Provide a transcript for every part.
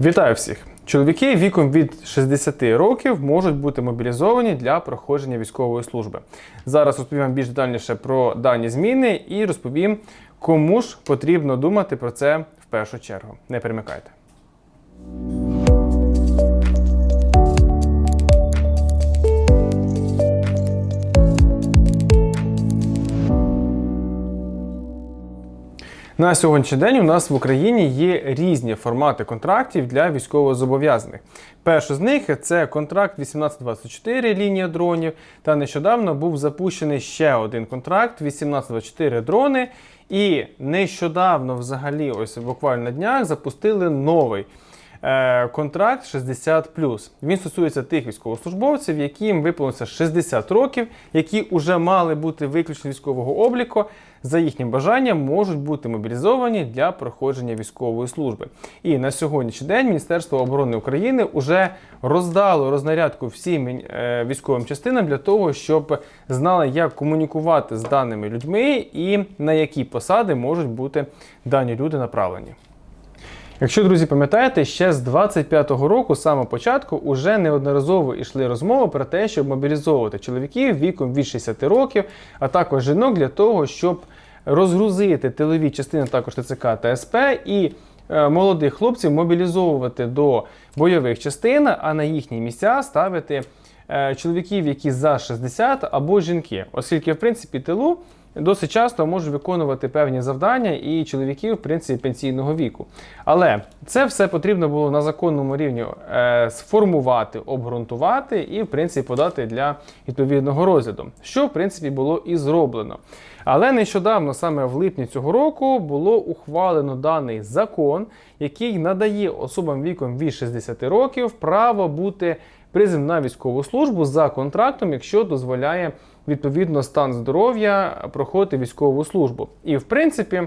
Вітаю всіх! Чоловіки віком від 60 років можуть бути мобілізовані для проходження військової служби. Зараз розповім більш детальніше про дані зміни і розповім, кому ж потрібно думати про це в першу чергу. Не перемикайте. На сьогоднішній день у нас в Україні є різні формати контрактів для військовозобов'язаних. Перший з них це контракт 1824 лінія дронів. Та нещодавно був запущений ще один контракт 1824 дрони. І нещодавно, взагалі, ось буквально на днях, запустили новий. е, Контракт 60 Він стосується тих військовослужбовців, яким виповнилося 60 років, які вже мали бути виключені військового обліку, за їхнім бажанням можуть бути мобілізовані для проходження військової служби. І на сьогоднішній день Міністерство оборони України вже роздало рознарядку всім е, військовим частинам для того, щоб знали, як комунікувати з даними людьми і на які посади можуть бути дані люди направлені. Якщо, друзі, пам'ятаєте, ще з 25-го року, з початку, уже неодноразово йшли розмови про те, щоб мобілізовувати чоловіків віком від 60 років, а також жінок для того, щоб розгрузити тилові частини також ТЦК та СП і е, молодих хлопців мобілізовувати до бойових частин, а на їхні місця ставити е, чоловіків, які за 60 або жінки, оскільки в принципі тилу досить часто можуть виконувати певні завдання і чоловіків, в принципі, пенсійного віку. Але це все потрібно було на законному рівні е, сформувати, обґрунтувати і, в принципі, подати для відповідного розгляду, що в принципі було і зроблено. Але нещодавно, саме в липні цього року, було ухвалено даний закон, який надає особам віком від 60 років право бути призваним на військову службу за контрактом, якщо дозволяє відповідно стан здоров'я проходити військову службу. І в принципі.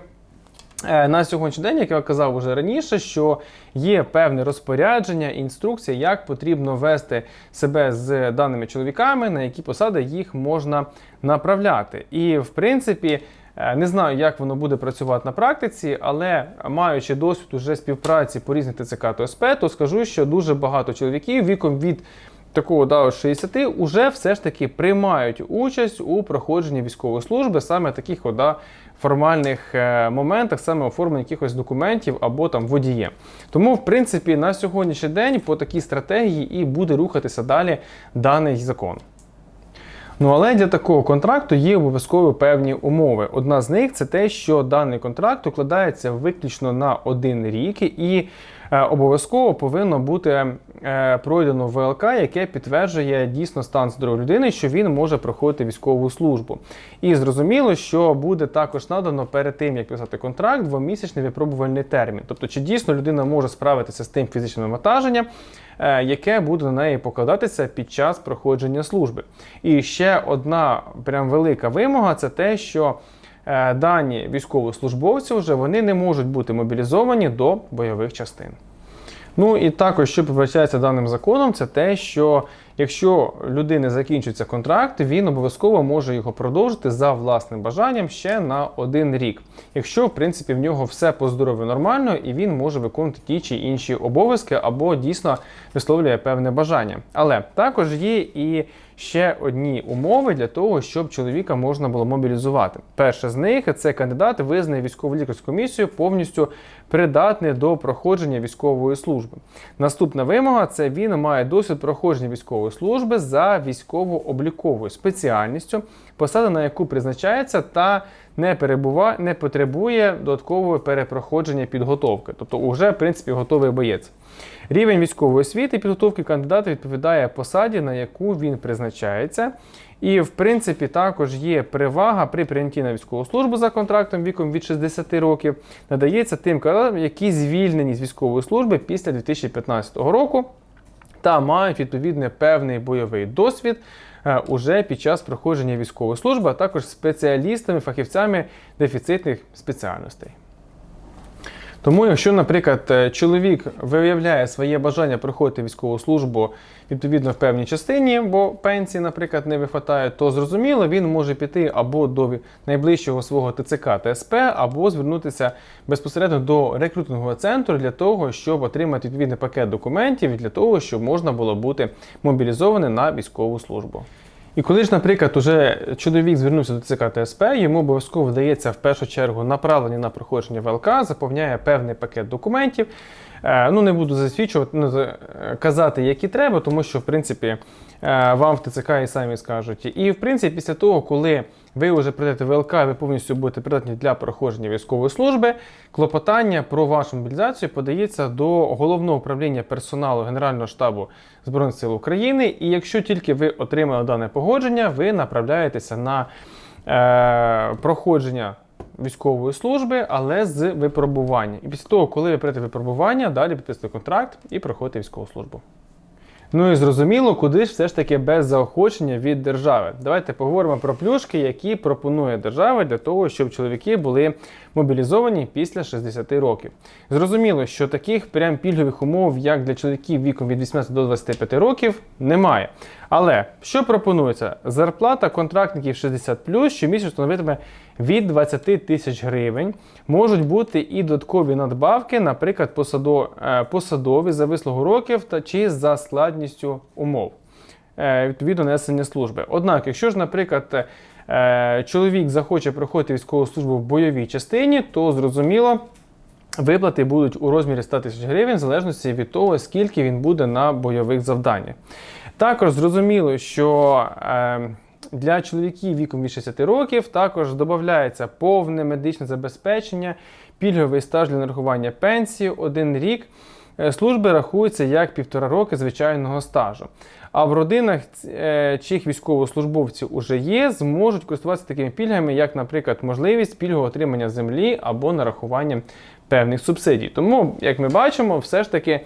е, На сьогоднішній день, як я казав вже раніше, що є певне розпорядження, інструкція, як потрібно вести себе з даними чоловіками, на які посади їх можна направляти. І в принципі, е, не знаю, як воно буде працювати на практиці, але маючи досвід уже співпраці по різних ТЦК та СП, то скажу, що дуже багато чоловіків віком від такого да, 60 уже все ж таки приймають участь у проходженні військової служби, саме таких да, формальних е, моментах, саме оформлення якихось документів або там водієм. Тому, в принципі, на сьогоднішній день по такій стратегії і буде рухатися далі даний закон. Ну, але для такого контракту є обов'язково певні умови. Одна з них це те, що даний контракт укладається виключно на один рік, і обов'язково повинно бути е, пройдено ВЛК, яке підтверджує дійсно стан здоров'я людини, що він може проходити військову службу. І зрозуміло, що буде також надано перед тим, як писати контракт, двомісячний випробувальний термін. Тобто, чи дійсно людина може справитися з тим фізичним навантаженням, е, яке буде на неї покладатися під час проходження служби. І ще одна прям велика вимога це те, що е, дані військовослужбовці вже вони не можуть бути мобілізовані до бойових частин. Ну і також, що передбачається даним законом, це те, що якщо людини закінчується контракт, він обов'язково може його продовжити за власним бажанням ще на один рік. Якщо, в принципі, в нього все по здоров'ю нормально, і він може виконувати ті чи інші обов'язки або дійсно висловлює певне бажання. Але також є і ще одні умови для того, щоб чоловіка можна було мобілізувати. Перше з них це кандидат визнає військово лікарську комісію повністю придатний до проходження військової служби. Наступна вимога це він має досвід проходження військової служби за військово-обліковою спеціальністю, посада на яку призначається та не перебува, не потребує додаткового перепроходження підготовки, тобто вже в принципі готовий боєць. Рівень військової освіти підготовки кандидата відповідає посаді, на яку він призначається. І, в принципі, також є перевага при прийнятті на військову службу за контрактом віком від 60 років, надається тим кандидатам, які звільнені з військової служби після 2015 року та мають відповідний певний бойовий досвід уже під час проходження військової служби, а також спеціалістами, фахівцями дефіцитних спеціальностей. Тому, якщо, наприклад, е, чоловік виявляє своє бажання проходити військову службу відповідно в певній частині, бо пенсії, наприклад, не вистачає, то зрозуміло, він може піти або до найближчого свого ТЦК ТСП, або звернутися безпосередньо до рекрутингового центру для того, щоб отримати відповідний пакет документів і для того, щоб можна було бути мобілізованим на військову службу. І коли ж, наприклад, уже чоловік звернувся до ЦК ТСП, йому обов'язково вдається в першу чергу направлення на проходження ВЛК, заповняє певний пакет документів. Е, Ну, не буду засвідчувати, ну, е, казати, які треба, тому що, в принципі, е, вам в ТЦК і самі скажуть. І, в принципі, після того, коли ви вже прийдете в ВЛК, ви повністю будете придатні для проходження військової служби, клопотання про вашу мобілізацію подається до головного управління персоналу Генерального штабу Збройних сил України. І якщо тільки ви отримали дане погодження, ви направляєтеся на е, проходження військової служби, але з випробування. І після того, коли ви прийдете випробування, далі підписуєте контракт і проходите військову службу. Ну і зрозуміло, куди ж все ж таки без заохочення від держави. Давайте поговоримо про плюшки, які пропонує держава для того, щоб чоловіки були мобілізовані після 60 років. Зрозуміло, що таких прям пільгових умов, як для чоловіків віком від 18 до 25 років, немає. Але що пропонується? Зарплата контрактників 60 щомісяць становитиме від 20 тисяч гривень. Можуть бути і додаткові надбавки, наприклад, е, посадові за вислугу років та чи за складністю умов е, відповідно несення служби. Однак, якщо ж, наприклад, чоловік захоче проходити військову службу в бойовій частині, то зрозуміло. Виплати будуть у розмірі 100 тисяч гривень, в залежності від того, скільки він буде на бойових завданнях. Також зрозуміло, що е, для чоловіків віком від 60 років також додається повне медичне забезпечення, пільговий стаж для нарахування пенсії, один рік е, служби рахується як півтора роки звичайного стажу. А в родинах е, чих військовослужбовців уже є, зможуть користуватися такими пільгами, як, наприклад, можливість пільгового отримання землі або нарахування певних субсидій. Тому, як ми бачимо, все ж таки.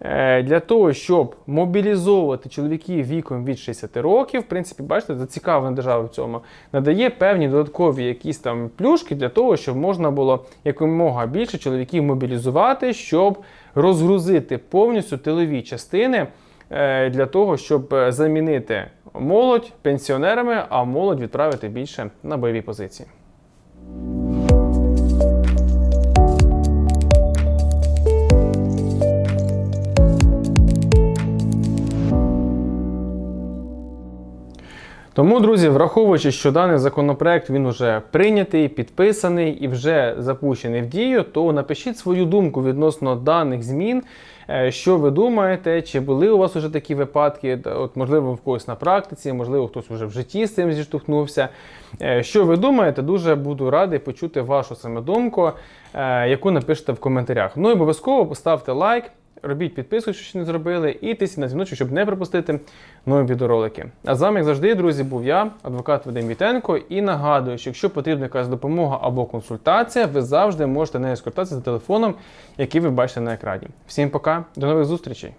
Е, Для того, щоб мобілізовувати чоловіків віком від 60 років, в принципі, бачите, зацікавлена держава в цьому, надає певні додаткові якісь там плюшки для того, щоб можна було якомога більше чоловіків мобілізувати, щоб розгрузити повністю тилові частини е, для того, щоб е, замінити молодь пенсіонерами, а молодь відправити більше на бойові позиції. Тому, друзі, враховуючи, що даний законопроект він уже прийнятий, підписаний і вже запущений в дію, то напишіть свою думку відносно даних змін. Е, Що ви думаєте? Чи були у вас вже такі випадки? От, можливо, в когось на практиці, можливо, хтось вже в житті з цим зіштовхнувся. Е, Що ви думаєте? Дуже буду радий почути вашу саме думку, е, яку напишете в коментарях. Ну і обов'язково поставте лайк. Робіть підписку, якщо ще не зробили, і тисніть на дзвіночок, щоб не пропустити нові відеоролики. А з вами, як завжди, друзі, був я, адвокат Вадим Вітенко. І нагадую, що якщо потрібна якась допомога або консультація, ви завжди можете нею скористатися за телефоном, який ви бачите на екрані. Всім пока, до нових зустрічей!